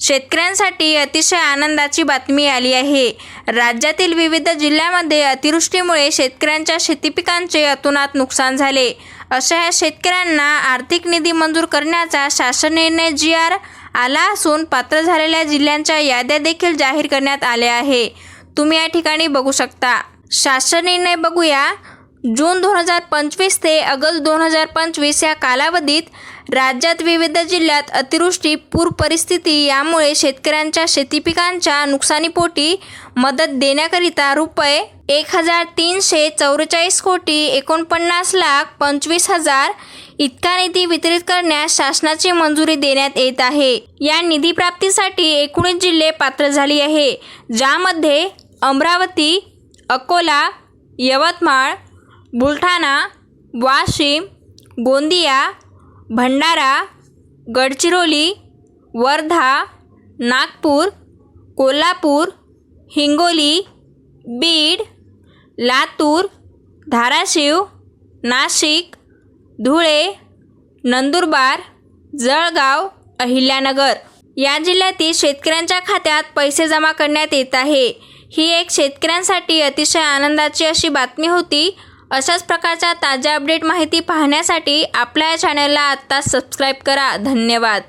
शेतकऱ्यांसाठी अतिशय आनंदाची बातमी आली आहे. राज्यातील विविध जिल्ह्यामध्ये अतिवृष्टीमुळे शेतकऱ्यांच्या शेतीपिकांचे अतोनात नुकसान झाले. अशा या शेतकऱ्यांना आर्थिक निधी मंजूर करण्याचा शासन निर्णय जी आर आला असून पात्र झालेल्या जिल्ह्यांच्या याद्या देखील जाहीर करण्यात आल्या आहे. तुम्ही या ठिकाणी बघू शकता. शासन निर्णय बघूया जून दोन हजार पंचवीस ते ऑगस्ट दोन हजार पंचवीस या कालावधीत राज्यात विविध जिल्ह्यात अतिवृष्टी पूर परिस्थिती यामुळे शेतकऱ्यांच्या शेतीपिकांच्या नुकसानीपोटी मदत देण्याकरिता रुपये एक हजार तीनशे चौवेचाळीस कोटी एकोणपन्नास लाख पंचवीस हजार इतका निधी वितरित करण्यास शासनाची मंजुरी देण्यात येत आहे. या निधी प्राप्तीसाठी एकोणीस जिल्हे पात्र झाली आहे ज्यामध्ये अमरावती अकोला यवतमाळ बुलढाणा वाशिम गोंदिया भंडारा गडचिरोली वर्धा नागपूर कोल्हापूर हिंगोली बीड लातूर धाराशिव नाशिक धुळे नंदुरबार जळगाव अहिल्यानगर. या जिल्ह्यातील शेतकऱ्यांच्या खात्यात पैसे जमा करण्यात येत आहे. ही एक शेतकऱ्यांसाठी अतिशय आनंदाची अशी बातमी होती. अशाच प्रकारच्या ताज्या अपडेट माहिती पाहण्यासाठी आपल्या या चॅनलला आत्ता सबस्क्राईब करा. धन्यवाद.